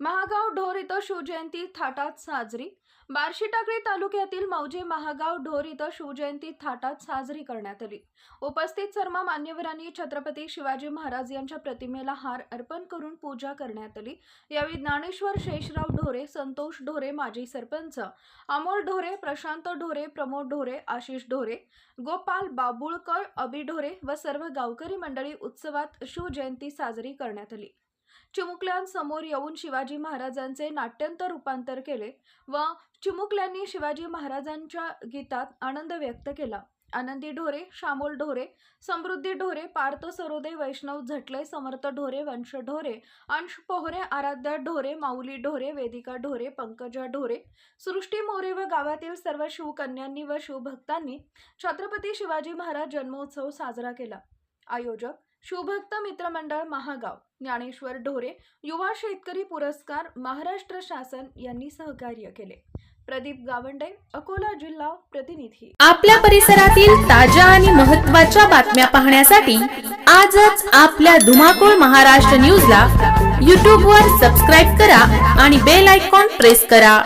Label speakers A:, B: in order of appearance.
A: महागाव ढोर इथं शिवजयंती थाटात साजरी. बार्शी टाकळी तालुक्यातील मौजे महागाव ढोर इथं शिवजयंती थाटात साजरी करण्यात आली. उपस्थित सर्व मान्यवरांनी छत्रपती शिवाजी महाराज यांच्या प्रतिमेला हार अर्पण करून पूजा करण्यात आली. यावेळी ज्ञानेश्वर शेषराव ढोरे संतोष ढोरे माजी सरपंच अमोल ढोरे प्रशांत ढोरे प्रमोद ढोरे आशिष ढोरे गोपाल बाबुळकर अबी ढोरे व सर्व गावकरी मंडळी उत्सवात शिवजयंती साजरी करण्यात आली. चिमुकल्यांसमोर येऊन शिवाजी महाराजांचे नाट्यंतर रूपांतर केले व चिमुकल्यांनी शिवाजी महाराजांच्या गीतात आनंद व्यक्त केला. आनंदी ढोरे शामोल ढोरे समृद्धी ढोरे पार्थ सरोदे वैष्णव झटले समर्थ ढोरे वंश ढोरे अंश पोहरे आराध्या ढोरे माऊली ढोरे वेदिका ढोरे पंकजा ढोरे सृष्टी मोरे व गावातील सर्व शिवकन्यांनी व शिवभक्तांनी छत्रपती शिवाजी महाराज जन्मोत्सव साजरा केला. आयोजक शिवभक्त मित्रमंडळ महागाव ज्ञानेश्वर ढोरे युवा शेतकरी पुरस्कार महाराष्ट्र शासन यांनी सहकार्य केले. प्रदीप गावंडे अकोला जिल्हा प्रतिनिधी.
B: आपल्या परिसरातील ताज्या आणि महत्त्वाच्या बातम्या पाहण्यासाठी आजच आपल्या धुमाकूळ महाराष्ट्र न्यूजला यूट्यूबवर सबस्क्राईब करा आणि बेल आयकॉन प्रेस करा.